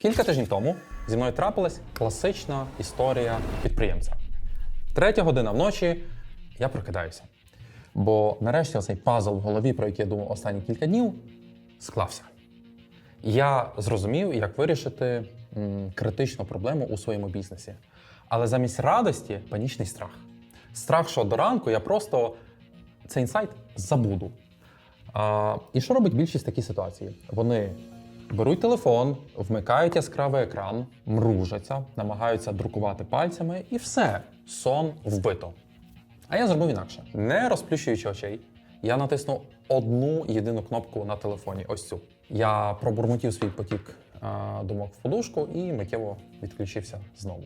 Кілька тижнів тому зі мною трапилась класична історія підприємця. Третя година вночі я прокидаюся. Бо нарешті цей пазл в голові, про який я думав останні кілька днів, склався. Я зрозумів, як вирішити м, критичну проблему у своєму бізнесі. Але замість радості панічний страх. Страх, що до ранку я просто цей інсайт забуду. А, і що робить більшість в такій ситуації? Вони беруть телефон, вмикають яскравий екран, мружаться, намагаються друкувати пальцями, і все, сон вбито. А я зробив інакше. Не розплющуючи очей, я натиснув одну єдину кнопку на телефоні. Ось цю. Я пробурмотів свій потік а, думок в подушку і миттєво відключився знову.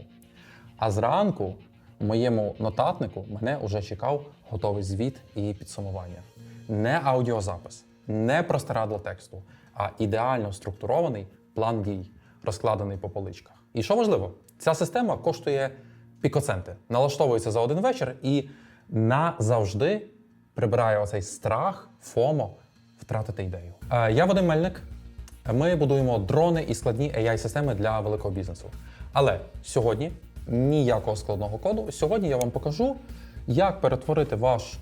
А зранку в моєму нотатнику мене вже чекав готовий звіт і підсумування. Не аудіозапис, не простирадла тексту, а ідеально структурований план дій, розкладений по поличках. І що важливо, ця система коштує пікоценти, налаштовується за один вечір і назавжди прибирає оцей страх, фомо втратити ідею. Е, Я Вадим Мельник. Ми будуємо дрони і складні AI-системи для великого бізнесу. Але сьогодні ніякого складного коду. Сьогодні я вам покажу, як перетворити ваш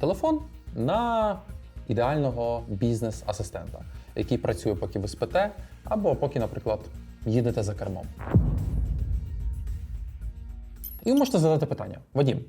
телефон на ідеального бізнес-асистента, який працює, поки ви спите, або поки, наприклад, їдете за кермом. І ви можете задати питання: Вадім,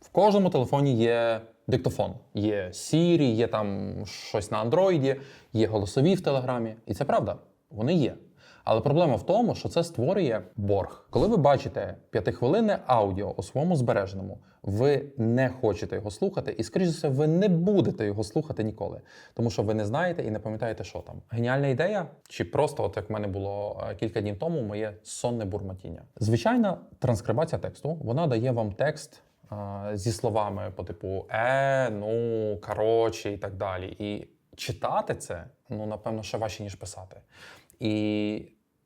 в кожному телефоні є диктофон, є Siri, є там щось на андроїді, є голосові в Телеграмі. І це правда, вони є. Але проблема в тому, що це створює борг. Коли ви бачите п'ятихвилинне аудіо у своєму збереженому, ви не хочете його слухати, і, скоріш за все, ви не будете його слухати ніколи, тому що ви не знаєте і не пам'ятаєте, що там. Геніальна ідея, чи просто, от як в мене було е, кілька днів тому, моє сонне бурмотіння. Звичайна транскрибація тексту вона дає вам текст зі словами по типу е, ну, коротше і так далі. І читати це, ну, напевно, ще важче, ніж писати. І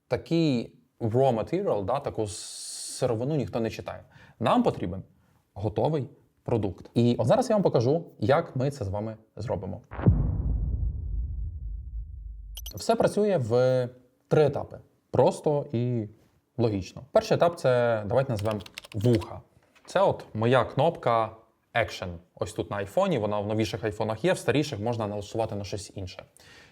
такий raw material, да, таку сировину ніхто не читає. Нам потрібен готовий продукт. І от зараз я вам покажу, як ми це з вами зробимо. Все працює в три етапи: просто і логічно. Перший етап це давайте назвемо вуха. Це от моя кнопка Action. Ось тут на айфоні, вона в новіших айфонах є, в старіших можна налаштувати на щось інше.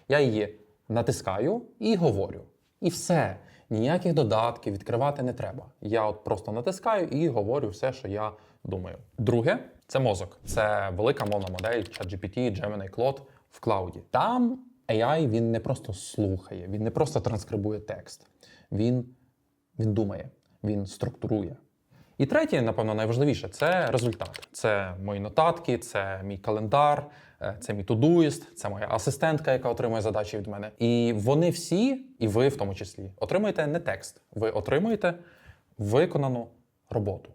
Я її натискаю і говорю. І все. Ніяких додатків відкривати не треба. Я от просто натискаю і говорю все, що я думаю. Друге це мозок. Це велика мовна модель ChatGPT, Gemini, Claude в клауді. Там AI він не просто слухає, він не просто транскрибує текст. Він, він думає, він структурує. І третє, напевно, найважливіше це результат. Це мої нотатки, це мій календар, це мій тудуїст, це моя асистентка, яка отримує задачі від мене. І вони всі, і ви в тому числі, отримуєте не текст, ви отримуєте виконану роботу.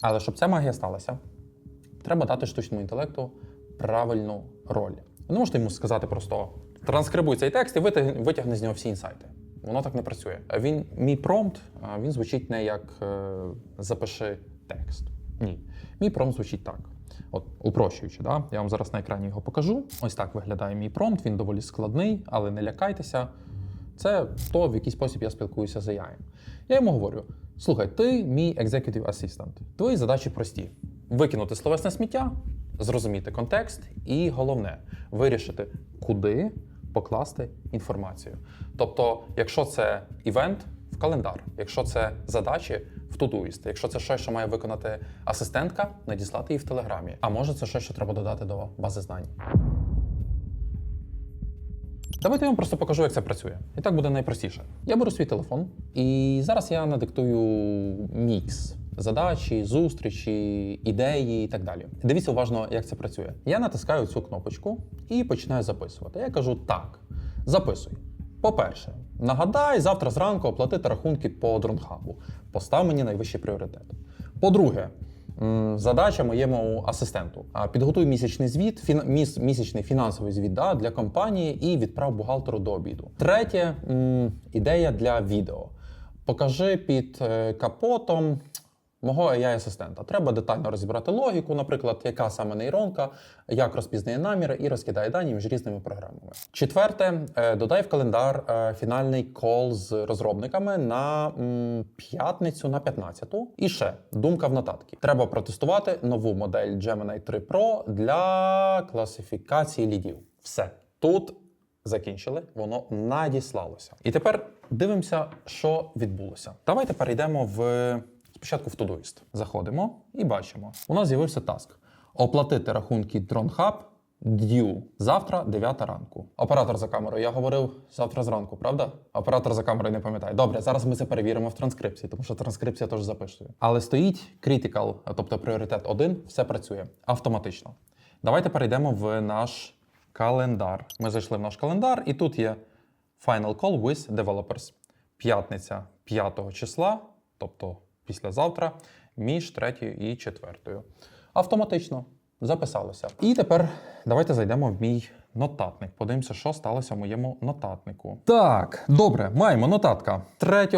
Але щоб ця магія сталася, треба дати штучному інтелекту правильну роль. Ви не можете йому сказати просто транскрибуй цей текст і витягни з нього всі інсайти. Воно так не працює. Він мій промпт, він звучить не як е, запиши текст. Ні. Мій промпт звучить так. От, упрощуючи, да? я вам зараз на екрані його покажу. Ось так виглядає мій промпт. Він доволі складний, але не лякайтеся. Це то, в який спосіб я спілкуюся з AI. Я йому говорю: слухай, ти мій executive assistant. Твої задачі прості: викинути словесне сміття, зрозуміти контекст, і головне вирішити, куди покласти інформацію. Тобто, якщо це івент в календар, якщо це задачі в Todoist, якщо це щось, що має виконати асистентка, надіслати її в телеграмі. А може це щось, що треба додати до бази знань. Давайте я вам просто покажу, як це працює. І так буде найпростіше. Я беру свій телефон, і зараз я надиктую мікс. Задачі, зустрічі, ідеї і так далі. Дивіться уважно, як це працює. Я натискаю цю кнопочку і починаю записувати. Я кажу так, записуй. По-перше, нагадай завтра зранку оплатити рахунки по дронхабу. Постав мені найвищий пріоритет. По-друге, задача моєму асистенту. Підготуй місячний звіт, фін, міс, місячний фінансовий звіт да, для компанії і відправ бухгалтеру до обіду. Третє ідея для відео. Покажи під е, капотом мого AI-асистента. Треба детально розібрати логіку, наприклад, яка саме нейронка, як розпізнає наміри і розкидає дані між різними програмами. Четверте, е, додай в календар е, фінальний кол з розробниками на п'ятницю на 15-ту. І ще думка в нотатки. Треба протестувати нову модель Gemini 3 Pro для класифікації лідів. Все тут закінчили, воно надіслалося. І тепер дивимося, що відбулося. Давайте перейдемо в спочатку в Todoist. Заходимо і бачимо. У нас з'явився таск: оплатити рахунки DroneHub due завтра, 9 ранку. Оператор за камерою. Я говорив завтра зранку, правда? Оператор за камерою не пам'ятає. Добре, зараз ми це перевіримо в транскрипції, тому що транскрипція теж записує. Але стоїть critical, тобто пріоритет 1, все працює автоматично. Давайте перейдемо в наш календар. Ми зайшли в наш календар, і тут є Final Call with Developers. П'ятниця 5 числа, тобто післязавтра, між 3 і 4. Автоматично записалося. І тепер давайте зайдемо в мій нотатник. Подивимося, що сталося в моєму нотатнику. Так, добре, маємо нотатка 3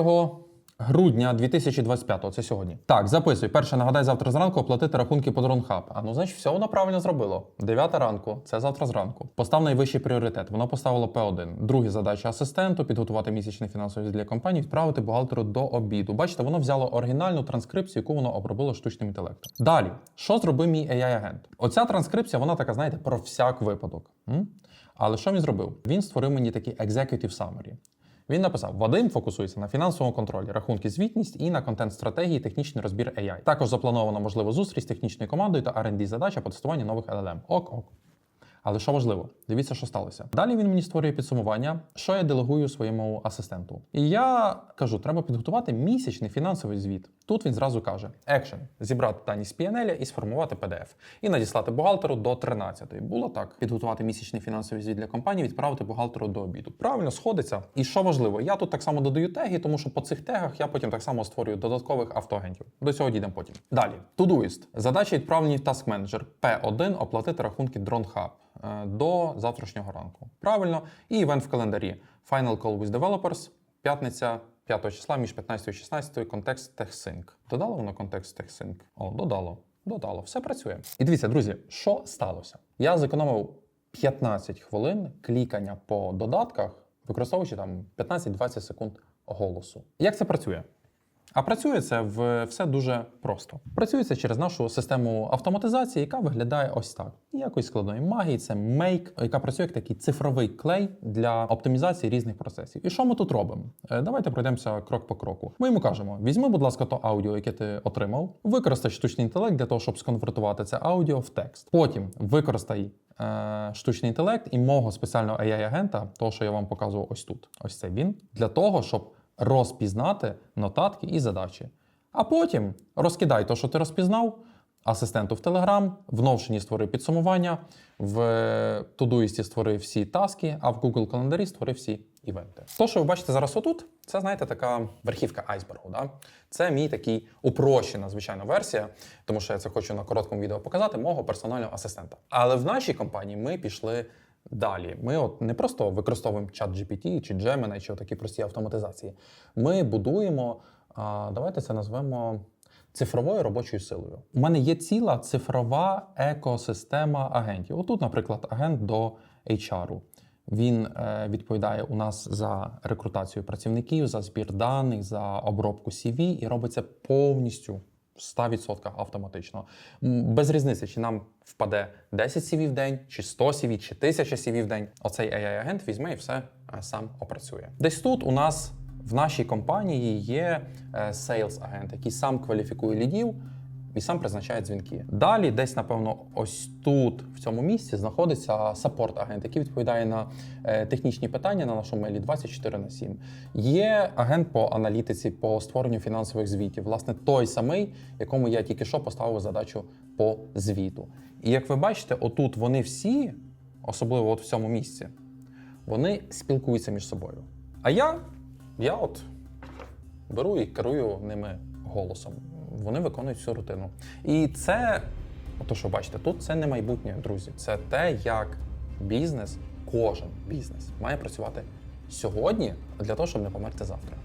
грудня 2025-го, це сьогодні. Так, записуй. Перше, нагадай завтра зранку оплатити рахунки по DroneHub. А ну, значить, все воно правильно зробило. 9 ранку, це завтра зранку. Постав найвищий пріоритет. Воно поставило P1. Друга задача асистенту підготувати місячний фінансовий для компанії, відправити бухгалтеру до обіду. Бачите, воно взяло оригінальну транскрипцію, яку воно обробило штучним інтелектом. Далі, що зробив мій AI-агент? Оця транскрипція, вона така, знаєте, про всяк випадок. М? Але що він зробив? Він створив мені такий executive summary. Він написав: Вадим фокусується на фінансовому контролі, рахунки, звітність і на контент стратегії, технічний розбір AI. Також заплановано можливу зустріч з технічною командою та R&D задача по тестуванню нових LLM. Ок, ок. Але що важливо, дивіться, що сталося. Далі він мені створює підсумування, що я делегую своєму асистенту. І я кажу, треба підготувати місячний фінансовий звіт. Тут він зразу каже: Action – зібрати дані з PNL і сформувати PDF. І надіслати бухгалтеру до 13-ї. Було так. Підготувати місячний фінансовий звіт для компанії, відправити бухгалтеру до обіду. Правильно сходиться. І що важливо, я тут так само додаю теги, тому що по цих тегах я потім так само створюю додаткових автоагентів. До цього дійдемо потім. Далі. Todoist. Задачі відправлені в Task Manager. P1 оплатити рахунки DroneHub до завтрашнього ранку. Правильно. І івент в календарі. Final Call with Developers. П'ятниця 5 числа між 15 і 16 контекст TechSync. Додало воно контекст TechSync? О, додало. Додало. Все працює. І дивіться, друзі, що сталося? Я зекономив 15 хвилин клікання по додатках, використовуючи там 15-20 секунд голосу. Як це працює? А працює це в все дуже просто. Працює це через нашу систему автоматизації, яка виглядає ось так. Ніякої складної магії, це Make, яка працює як такий цифровий клей для оптимізації різних процесів. І що ми тут робимо? Е, Давайте пройдемося крок по кроку. Ми йому кажемо: візьми, будь ласка, то аудіо, яке ти отримав, використай штучний інтелект для того, щоб сконвертувати це аудіо в текст. Потім використай. е, Штучний інтелект і мого спеціального AI-агента, того, що я вам показував ось тут. Ось це він, для того, щоб розпізнати нотатки і задачі. А потім розкидай те, що ти розпізнав, асистенту в Telegram, в Notion створи підсумування, в Todoist створи всі таски, а в Google календарі створи всі івенти. То, що ви бачите зараз отут, це, знаєте, така верхівка айсбергу. Да? Це мій такий упрощена, звичайно, версія, тому що я це хочу на короткому відео показати, мого персонального асистента. Але в нашій компанії ми пішли Далі, ми от не просто використовуємо чат GPT чи Gemini, чи такі прості автоматизації. Ми будуємо, давайте це назвемо цифровою робочою силою. У мене є ціла цифрова екосистема агентів. Отут, наприклад, агент до HR. Він е, відповідає у нас за рекрутацію працівників, за збір даних, за обробку CV і робиться повністю 100% автоматично. Без різниці, чи нам впаде 10 CV в день, чи 100 CV, чи 1000 CV в день. Оцей AI-агент візьме і все е, сам опрацює. Десь тут у нас в нашій компанії є е, sales-агент, який сам кваліфікує лідів і сам призначає дзвінки. Далі, десь, напевно, ось тут, в цьому місці, знаходиться саппорт-агент, який відповідає на е, технічні питання на нашому мейлі 24 на 7. Є агент по аналітиці, по створенню фінансових звітів. Власне, той самий, якому я тільки що поставив задачу по звіту. І як ви бачите, отут вони всі, особливо от в цьому місці, вони спілкуються між собою. А я, я от беру і керую ними голосом. Вони виконують всю рутину. І це, ото що бачите, тут це не майбутнє, друзі. Це те, як бізнес, кожен бізнес має працювати сьогодні для того, щоб не померти завтра.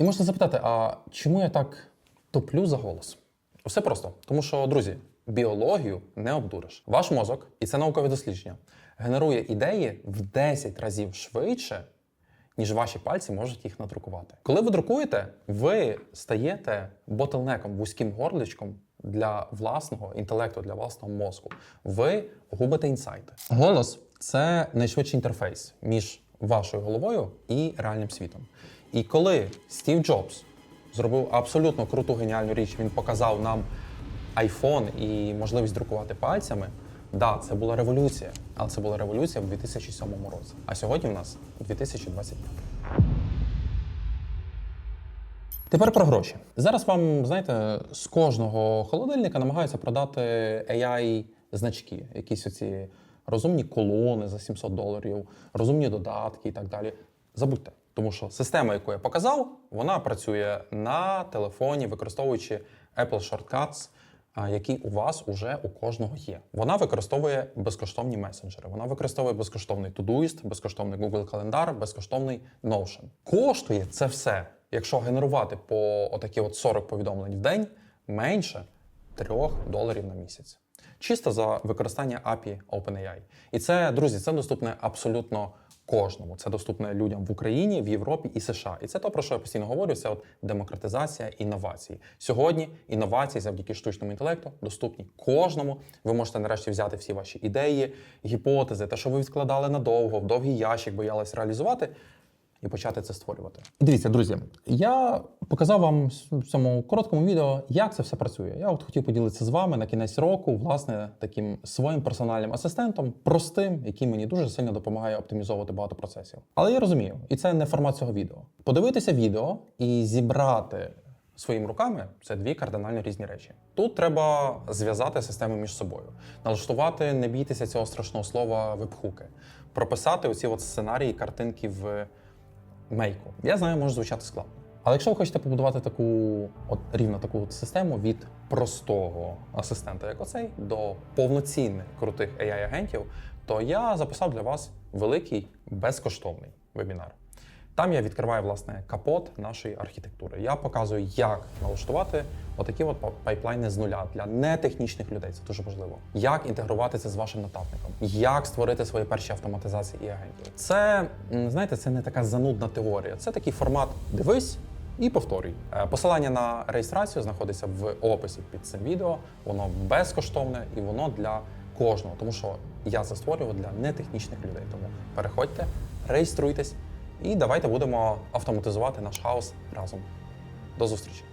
І можете запитати, а чому я так топлю за голос? Все просто, тому що, друзі, біологію не обдуриш. Ваш мозок, і це наукове дослідження, генерує ідеї в 10 разів швидше, ніж ваші пальці можуть їх надрукувати. Коли ви друкуєте, ви стаєте ботлнеком, вузьким горличком для власного інтелекту, для власного мозку. Ви губите інсайти. Голос це найшвидший інтерфейс між вашою головою і реальним світом. І коли Стів Джобс зробив абсолютно круту геніальну річ, він показав нам iPhone і можливість друкувати пальцями. Да, це була революція, але це була революція в 2007 році. А сьогодні в нас 2025. Тепер про гроші. Зараз вам, знаєте, з кожного холодильника намагаються продати AI значки, якісь оці розумні колони за 700 доларів, розумні додатки і так далі. Забудьте, тому що система, яку я показав, вона працює на телефоні, використовуючи Apple Shortcuts, які у вас уже у кожного є. Вона використовує безкоштовні месенджери. Вона використовує безкоштовний Todoist, безкоштовний Google Календар, безкоштовний Notion. Коштує це все, якщо генерувати по отакі от 40 повідомлень в день, менше 3 доларів на місяць. Чисто за використання API OpenAI. І це, друзі, це доступне абсолютно кожному. Це доступне людям в Україні, в Європі і США. І це то, про що я постійно говорю, це от демократизація інновації. Сьогодні інновації завдяки штучному інтелекту доступні кожному. Ви можете нарешті взяти всі ваші ідеї, гіпотези, те, що ви відкладали надовго, в довгий ящик, боялись реалізувати. І почати це створювати. Дивіться, друзі, я показав вам в цьому короткому відео, як це все працює. Я от хотів поділитися з вами на кінець року, власне, таким своїм персональним асистентом, простим, який мені дуже сильно допомагає оптимізовувати багато процесів. Але я розумію, і це не формат цього відео. Подивитися відео і зібрати своїми руками це дві кардинально різні речі. Тут треба зв'язати системи між собою, налаштувати, не бійтеся цього страшного слова вебхуки, прописати оці от сценарії, картинки в мейку. Я знаю, може звучати складно. Але якщо ви хочете побудувати таку от рівно таку от систему від простого асистента, як оцей, до повноцінних крутих AI-агентів, то я записав для вас великий безкоштовний вебінар. Там я відкриваю власне капот нашої архітектури. Я показую, як налаштувати отакі от пайплайни з нуля для нетехнічних людей. Це дуже важливо. Як інтегрувати це з вашим нататником, як створити свої перші автоматизації і агентів. Це знаєте, це не така занудна теорія. Це такий формат дивись. І повторюй. Е, Посилання на реєстрацію знаходиться в описі під цим відео. Воно безкоштовне і воно для кожного, тому що я це створював для нетехнічних людей. Тому переходьте, реєструйтесь і давайте будемо автоматизувати наш хаос разом. До зустрічі!